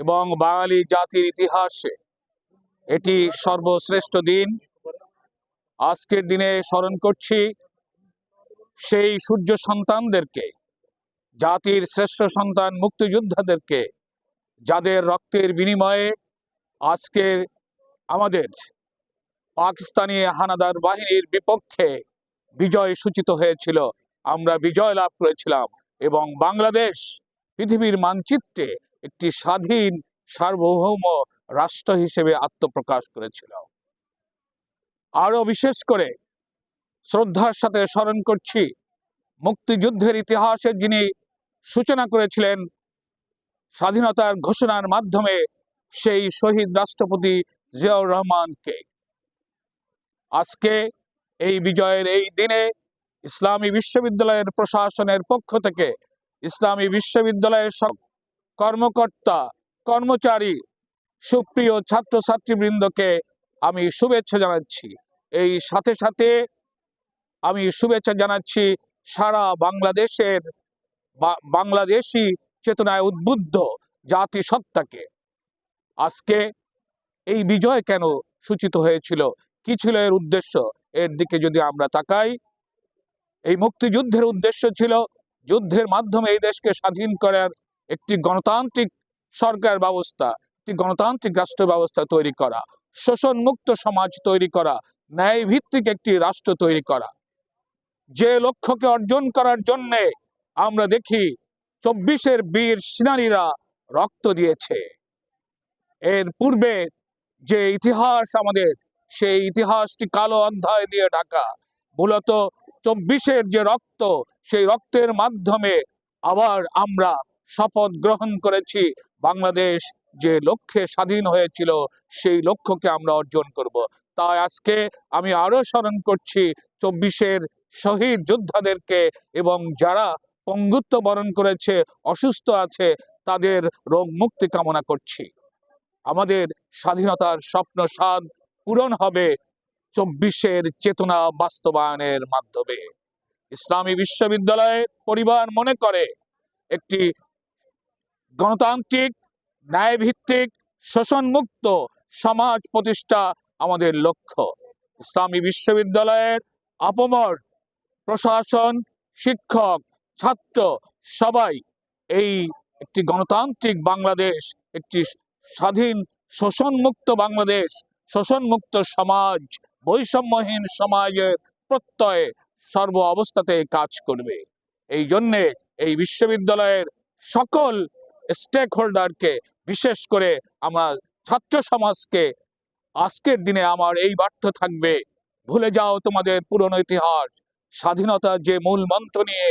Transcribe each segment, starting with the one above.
এবং বাঙালি জাতির ইতিহাসে এটি সর্বশ্রেষ্ঠ দিন। আজকের দিনে স্মরণ করছি, সেই সূর্য সন্তানদেরকে, জাতির শ্রেষ্ঠ সন্তান মুক্তিযোদ্ধাদেরকে, যাদের রক্তের বিনিময়ে আজকে আমাদের পাকিস্তানি হানাদার বাহিনীর বিপক্ষে বিজয় সূচিত হয়েছিল। আমরা বিজয় লাভ করেছিলাম এবং বাংলাদেশ পৃথিবীর মানচিত্রে একটি স্বাধীন সার্বভৌম রাষ্ট্র হিসেবে আত্মপ্রকাশ করেছিল। আরও বিশেষ করে শ্রদ্ধার সাথে স্মরণ করছি, মুক্তিযুদ্ধের ইতিহাসে যিনি সূচনা করেছিলেন, স্বাধীনতার ঘোষণার মাধ্যমে সেই শহীদ রাষ্ট্রপতি জিয়াউর রহমানকে। আজকে এই বিজয়ের এই দিনে ইসলামী বিশ্ববিদ্যালয়ের প্রশাসনের পক্ষ থেকে ইসলামী বিশ্ববিদ্যালয়ের কর্মকর্তা, কর্মচারী, সুপ্রিয় ছাত্রছাত্রীবৃন্দকে আমি শুভেচ্ছা জানাচ্ছি। এই সাথে সাথে আমি শুভেচ্ছা জানাচ্ছি সারা বাংলাদেশের বাংলাদেশি চেতনায় উদ্বুদ্ধ জাতিসত্তাকে। আজকে এই বিজয় কেন সূচিত হয়েছিল? কি ছিল এর উদ্দেশ্য? এর দিকে যদি আমরা তাকাই, এই মুক্তিযুদ্ধের উদ্দেশ্য ছিল যুদ্ধের মাধ্যমে এই দেশকে স্বাধীন করার একটি গণতান্ত্রিক সরকার ব্যবস্থা, একটি গণতান্ত্রিক রাষ্ট্র ব্যবস্থা তৈরি করা শোষণ মুক্ত সমাজ তৈরি করা ন্যায় ভিত্তিক একটি রাষ্ট্র তৈরি করা। যে লক্ষ্যকে অর্জন করার জন্য আমরা দেখি চব্বিশের বীর সেনানীরা রক্ত দিয়েছে। এর পূর্বে যে ইতিহাস আমাদের, সেই ইতিহাসটি কালো অধ্যায় দিয়ে ঢাকা। মূলত চব্বিশের যে রক্ত, সেই রক্তের মাধ্যমে আবার আমরা শপথ গ্রহণ করেছি। বাংলাদেশ যে লক্ষ্যে স্বাধীন হয়েছিল, সেই লক্ষ্যকে আমরা অর্জন করব। তাই আজকে আমি আরও স্মরণ করছি চব্বিশের শহীদ যোদ্ধাদেরকে এবং যারা পঙ্গুত্ব বরণ করেছে, অসুস্থ আছে, তাদের রোগ মুক্তি কামনা করছি। আমাদের স্বাধীনতার স্বপ্ন স্বাদ পূরণ হবে চব্বিশের চেতনা বাস্তবায়নের মাধ্যমে। ইসলামী বিশ্ববিদ্যালয়ে পরিবার মনে করে, একটি গণতান্ত্রিক, ন্যায়ভিত্তিক, শোষণমুক্ত সমাজ প্রতিষ্ঠা আমাদের লক্ষ্য। ইসলামী বিশ্ববিদ্যালয়ের আপমর প্রশাসন, শিক্ষক, ছাত্র সবাই এই একটি গণতান্ত্রিক বাংলাদেশ, একটি স্বাধীন শোষণমুক্ত বাংলাদেশ, শোষণমুক্ত সমাজ, বৈষম্যহীন সমাজের প্রত্যয়ে সর্ব অবস্থাতে কাজ করবে। এই জন্যে এই বিশ্ববিদ্যালয়ের সকল স্টেক হোল্ডারকে বিশেষ করে আমার ছাত্র সমাজকে, আজকের দিনে আমার এই বার্তা থাকবে। ভুলে যাও তোমাদের পুরনো ইতিহাস স্বাধীনতার যে মূল মন্ত্র নিয়ে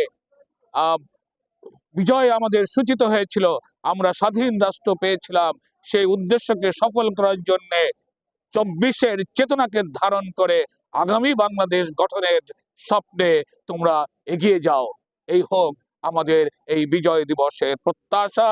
বিজয় আমাদের সূচিত হয়েছিল, আমরা স্বাধীন রাষ্ট্র পেয়েছিলাম, সেই উদ্দেশ্যকে সফল করার জন্য চব্বিশের চেতনাকে ধারণ করে আগামী বাংলাদেশ গঠনের স্বপ্নে তোমরা এগিয়ে যাও। এই হোক আমাদের এই বিজয় দিবসের প্রত্যাশা।